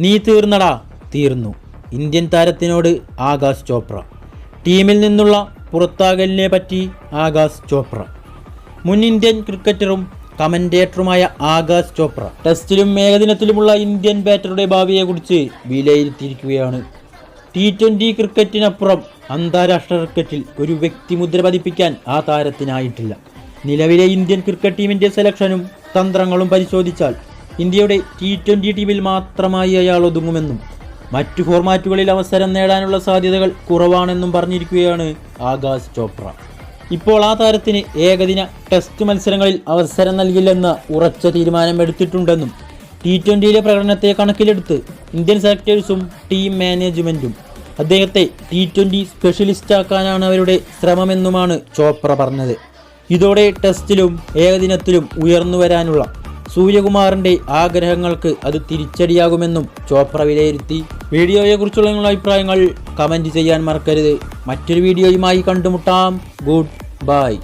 നീ തീർന്നടാ. തീർന്നു. ഇന്ത്യൻ താരത്തിനോട് ആകാശ് ചോപ്ര. ടീമിൽ നിന്നുള്ള പുറത്താകലിനെ പറ്റി ആകാശ് ചോപ്ര. മുൻ ഇന്ത്യൻ ക്രിക്കറ്ററും കമന്റേറ്ററുമായ ആകാശ് ചോപ്ര. ടെസ്റ്റിലും ഏകദിനത്തിലുമുള്ള ഇന്ത്യൻ ബാറ്ററുടെ ഭാവിയെക്കുറിച്ച് വിലയിരുത്തിയിരിക്കുകയാണ്. ടി ട്വന്റി ക്രിക്കറ്റിനപ്പുറം അന്താരാഷ്ട്ര ക്രിക്കറ്റിൽ ഒരു വ്യക്തിമുദ്ര പതിപ്പിക്കാൻ ആ താരത്തിനായിട്ടില്ല. നിലവിലെ ഇന്ത്യൻ ക്രിക്കറ്റ് ടീമിന്റെ സെലക്ഷനും തന്ത്രങ്ങളും പരിശോധിച്ചാൽ ഇന്ത്യയുടെ ടി ട്വന്റി ടീമിൽ മാത്രമായി അയാൾ ഒതുങ്ങുമെന്നും മറ്റു ഫോർമാറ്റുകളിൽ അവസരം നേടാനുള്ള സാധ്യതകൾ കുറവാണെന്നും പറഞ്ഞിരിക്കുകയാണ് ആകാശ് ചോപ്ര. ഇപ്പോൾ ആ താരത്തിന് ഏകദിന ടെസ്റ്റ് മത്സരങ്ങളിൽ അവസരം നൽകില്ലെന്ന ഉറച്ച തീരുമാനം എടുത്തിട്ടുണ്ടെന്നും ടി ട്വന്റിയിലെ പ്രകടനത്തെ കണക്കിലെടുത്ത് ഇന്ത്യൻ സെലക്ടേഴ്സും ടീം മാനേജ്മെന്റും അദ്ദേഹത്തെ ടി ട്വന്റി സ്പെഷ്യലിസ്റ്റാക്കാനാണ് അവരുടെ ശ്രമമെന്നുമാണ് ചോപ്ര പറഞ്ഞത്. ഇതോടെ ടെസ്റ്റിലും ഏകദിനത്തിലും ഉയർന്നു വരാനുള്ള സൂര്യകുമാറിന്റെ ആഗ്രഹങ്ങൾക്ക് അത് തിരിച്ചടിയാകുമെന്നും ചോപ്ര വിലയിരുത്തി. വീഡിയോയെക്കുറിച്ചുള്ള നിങ്ങളുടെ അഭിപ്രായങ്ങൾ കമന്റ് ചെയ്യാൻ മറക്കരുത്. മറ്റൊരു വീഡിയോയുമായി കണ്ടുമുട്ടാം. Good bye.